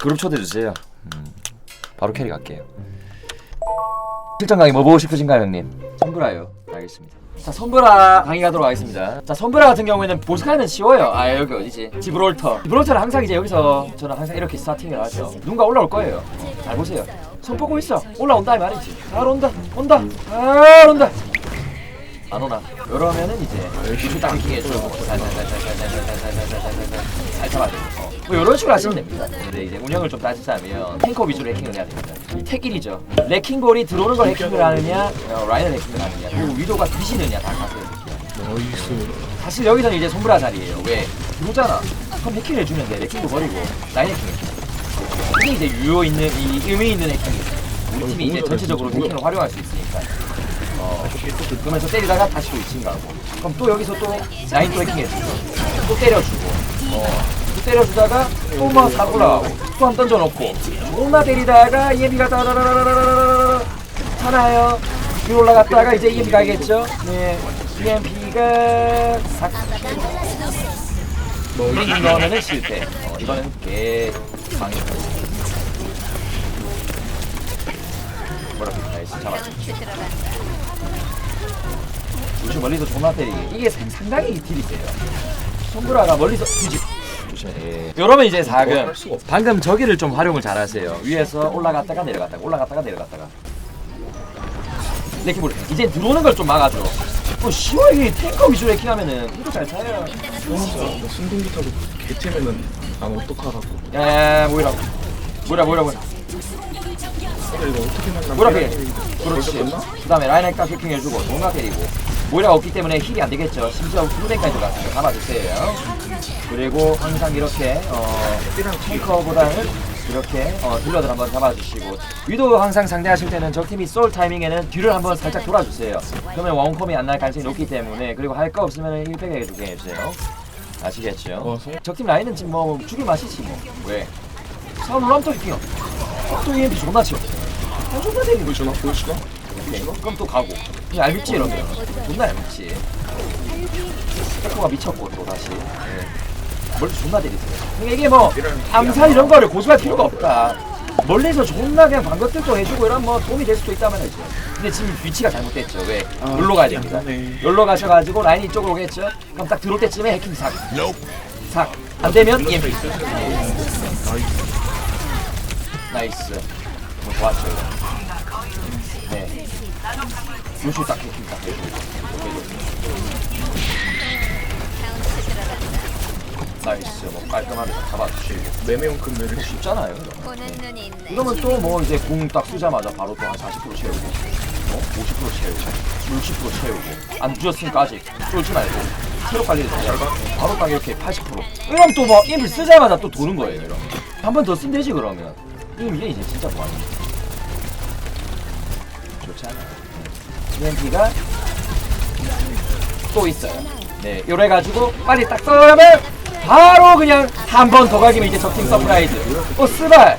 그룹 초대 주세요. 음, 바로 캐리 갈게요. 실전 강의 뭐 보고 싶으신가요, 형님? 선브라요. 알겠습니다. 자, 선브라 강의 가도록 하겠습니다. 자, 선브라 같은 경우에는 보스카는 쉬워요. 아, 여기 어디지? 지브롤터. 지브롤터는 항상 이제 여기서 저는 항상 이렇게 스타팅을 하죠. 누군가 올라올 거예요. 잘 보세요. 손 뻗고 있어. 올라온다 이 말이지. 잘 온다. 온다. 잘 온다. 안 오나? 이러면은 이제 이렇게 해주고 살살살살살살살살살살살살 잘 잡아야 돼요. 어. 뭐 이런 식으로 하시면 됩니다. 근데 이제 운영을 좀 따지자면 탱커 위주로 해킹을 해야 됩니다. 이 택일이죠. 레킹볼이 들어오는 걸 해킹을 하느냐, 어, 라인을 해킹을 하느냐, 그리고 위도가 뒤지느냐 다 가세요. 나이스 사실 여기서는 이제 손브라 자리예요. 왜? 들어오잖아. 그럼 해킹을 해주면 돼. 레킹도 버리고 라인 해킹 해줘. 이게 이제 유효 있는 이 의미 있는 해킹이죠. 우리 팀이 이제 전체적으로 해킹을 활용할 수 있으니까. 어, 또 긁으면서 때리다가 다시 또 2층 가고. 그럼 또 여기서 또 라인 트래킹 해주고, 또 때려주고, 어, 또 때려주다가 또막 사고 나가고, 또 한 던져놓고, 오나 때리다가 EMP가 따라라라라라라라 하나요. 위로 올라갔다가 이제 EMP 가겠죠? 네. EMP가 삭. 뭐, 이긴 거면은 실패. 어, 이거는 개 방해. 뭐라고 나이스 멀리서 존나 때리기. 이게 상- 상당히 딜이 세요. 손브라가 멀리서 뒤집. 예. 이러면 이제 4금. 할 수가 없어. 방금 저기를 좀 활용을 잘하세요. 위에서 올라갔다가 내려갔다가 올라갔다가 내려갔다가. 레킹볼 이제 들어오는 걸 좀 막아줘. 뭐 시원히 탱커 위주로 레킹하면은 이거 잘 차요. 진짜 순둥기 타고 개팀에는 난 어떡하라고 야야야 뭐이라 뭐이라 뭐이라 뭐이라 근데 이거 어떻게 만나 그래. 그렇지. 그 다음에 라인 핵각 해킹 해주고 동각 때리고 모이라가 없기 때문에 힐이 안 되겠죠. 심지어 후den까지 들어갔으니까 잡아주세요. 그리고 항상 이렇게 어 탱커보다는 이렇게 어 딜러들 한번 잡아주시고 위도 항상 상대하실 때는 적 팀이 쏠 타이밍에는 뒤를 한번 살짝 돌아주세요. 그러면 원컴이 안 날 가능성이 높기 때문에 그리고 할 거 없으면 1팩 해주게 해주세요. 아시겠죠? 어, 성- 적팀 라인은 지금 뭐 죽일 맛이지 뭐. 왜? 사람 놀라면 또 해킹어. 또 EMP 존나 치워. 아, 존나 대리 보여주나? 보여주나? 그럼 또 가고. 그냥 얄밉지 이러면. 존나 얄밉지. 태코가 미쳤고 또 다시. 네. 멀리 존나 때리세요. 그러니까 이게 뭐 암살 이런 거를 고수할 필요가 없다. 멀리서 존나 그냥 방것들도 해주고 이런 뭐 도움이 될 수도 있다면 이제. 근데 지금 위치가 잘못됐죠. 왜? 아, 놀러 가야 됩니다. 네. 놀러 가셔가지고 라인 이쪽으로 오겠죠. 그럼 딱 들어올 때쯤에 해킹 삭. 삭. 안 되면 EMP. 나이스. 뭐 좋았죠. 이거. 네. 요시 딱 해킹 딱 해주고. 나이스. 뭐 깔끔하게 잡아주시고. 매매용큼 매를 씨 쉽잖아요. 이거. 보는 눈이 있네. 이러면 또 뭐 이제 공딱 쓰자마자 바로 또 한 40% 채우고, 어? 50% 채우고, 60% 채우고, 안 주셨으니까 아직 쫄지 말고, 체력 관리를 잘. 바로 딱 이렇게 80%. 이러면 또뭐 임을 쓰자마자 또 도는 거예요, 이러면. 한 번 더 쓰면 되지, 그러면. 이게 이제 진짜 뭐하는 좋지 않아요. EMP가 또 있어요. 네, 요래 가지고 빨리 딱 써면 바로 그냥 한 번 더 가기면 이제 적팀 서프라이즈. 어, 쓰발!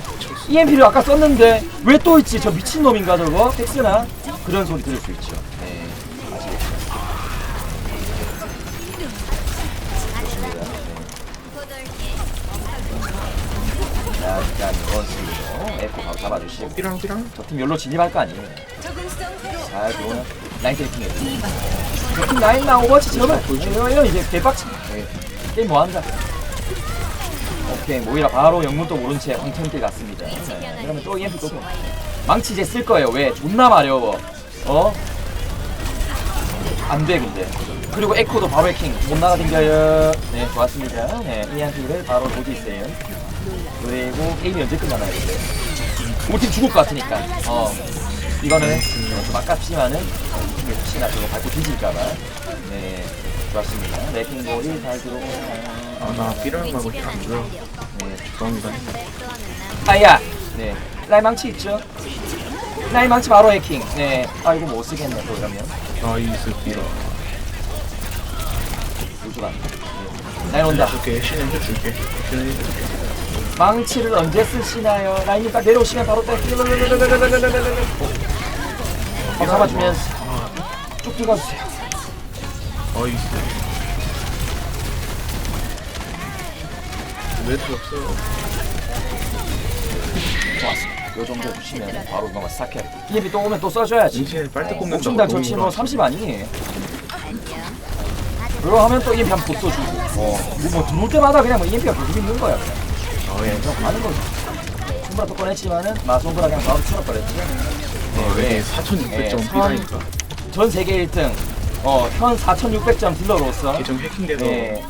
EMP를 아까 썼는데 왜 또 있지? 저 미친놈인가 저거? 텍스나? 그런 소리 들을 수 있죠. 네? 네. 자, 일단 원스로 에코 바로 잡아주시고 삐랑 삐랑 저팀 열로 진입할 거 아니에요? 잘 들어오나? 라인 테이킹 해줘. 팀 라인 나 오버워치 저는 이러면 이제 개빡치. 네. 게임 뭐 한다. 오케이 모이라 바로 영문도 모른 채 황천길 갔습니다. 네. 그러면 또 EMP 또 망치 이제 쓸 거예요. 왜? 존나 마려워. 어? 안 돼 근데. 그리고 에코도 바로 해킹 못 나가 댕겨요. 네 좋았습니다. 네 EMP를 바로 도지세요. 그리고 게임이 언제 끝나나요 근데? 우리 팀 죽을 것 같으니까. 어. 이거는 어, 좀 아깝지만은 어, 팀이 혹시나 저거 밟고 뒤질까봐. 네. 좋았습니다. 레킹볼이 잘 들어오고. 아나 삐랑 가고 싶안 보여 네. 죄송합니다 아야. 네. 라인 망치 있죠? 라인 망치 바로 해킹. 네. 아 이거 못 쓰겠네 또 이러면. 나이스 삐랑 우주가. 네. 라인 온다. 해줄게 신은 해줄게 신은 해줄게 망치를 언제 쓰시나요? 라인이 딱 내려오시면 바로 딱. 어, 잡아주면서 쭉 들어가주세요. 나이스 매트 없어요 좋았습니다. 요 정도 해주시면 바로 넘어 스타캐. EMP 또 오면 또 써줘야지. 인체 빨대 꼽는 옥중달 좋지 뭐30 아니니. 그거 하면 또 EMP 한번 또 써주고. 어, 뭐, 뭐 들어올 때마다 그냥 뭐 EMP가 계속 있는 거야 그냥. 아, 예. 그냥 가는 거지. 손브라 또 꺼냈지만은 마 손브라 그냥 바로 쳐버렸지. 네, 왜 왜? 4,600점 네, 뛰다니까 전 세계 1등. 어, 현 4,600점 딜러로서 계정 해킹돼서 네,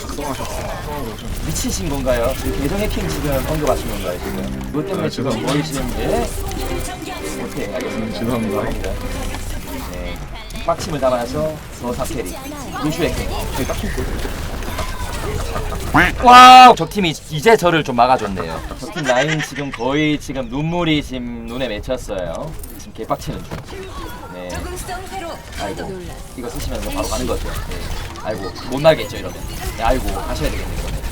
작성하셨어. 작성하고 오죠. 미치신 건가요? 그 계정 해킹 지금 언급하신 건가요 지금? 그것 때문에 아, 지금 죄송합니다. 머리시는데 오케이 알겠습니다. 음, 죄송합니다. 네, 빡침을 담아서 더 사케리 루슈 해킹. 저기 딱 꽂고 와우! 저 팀이 이제 저를 좀 막아줬네요. 저 팀 라인 지금 거의 지금 눈물이 지금 눈에 맺혔어요. 지금 개빡치는 중. 네. 아이고 이거 쓰시면서 바로 가는 거죠. 네. 아이고 못 나겠죠 이러면. 네, 아이고 가셔야 되겠네 이러면.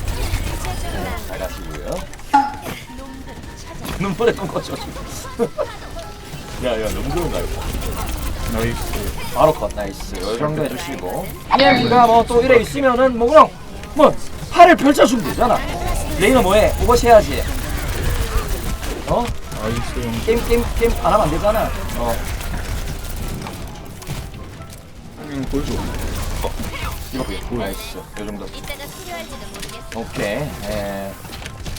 네, 잘 가시고요. 눈물에 똥꼬죠 야야 너무 좋은가 이거. 나이스. 바로 컷 나이스 이 정도 해주시고 EMP가 뭐 또 이래 있으면은 뭐 그냥 뭐 팔을 펼쳐주면 되잖아 레이너 뭐해 오버시 해야지 어? 나이스. 게임 게임 게임 안 하면 안 되잖아 어 음, 보여줘. 이거 보여 나이스 요 정도 오케이 예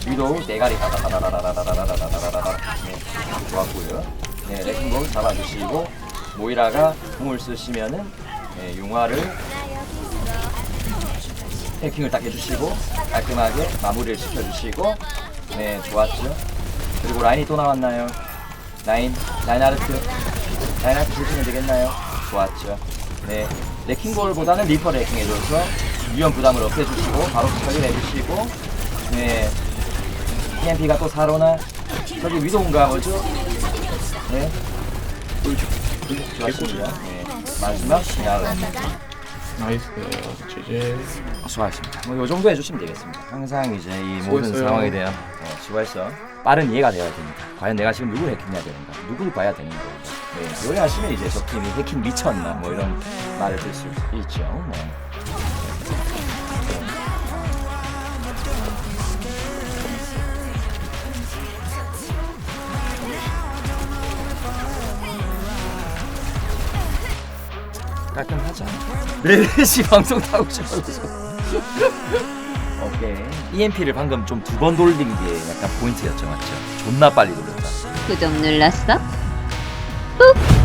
위도 대가리 다다다다다다다다다다다다다 네 좋았고요 네 레킹볼 잡아주시고 모이라가 공을 쓰시면은 네, 용화를 해킹을 딱 해주시고 깔끔하게 마무리를 시켜주시고. 네 좋았죠. 그리고 라인이 또 나왔나요? 라인 라인하르트. 라인하르트 주시면 되겠나요? 좋았죠. 네 레킹볼보다는 리퍼를 해킹해줘서 위험 부담을 없애주시고 바로 처리해주시고. 네 EMP가 또 사로나 저기 위도인가 뭐죠 네. 좋았습니다. 네 마지막 시나라 나이스. 제제. 수고하셨습니다. 뭐이 정도 해주시면 되겠습니다. 항상 이제 이 모든 수고했어요. 상황에 대한 어, 수고했어. 빠른 이해가 돼야 됩니다. 과연 내가 지금 누구를 해킹해야 되는가? 누구를 봐야 되는 거죠? 네, 요리하시면 이제 저 팀이 해킹 미쳤나? 뭐 이런 말을 들수 있죠. 네. 깔끔하죠. 4시 방송 타고 싶어서. 오케이. EMP를 방금 좀 두 번 돌린 게 약간 포인트였죠, 맞죠? 존나 빨리 돌렸다. 구독 눌렀어? 꾹!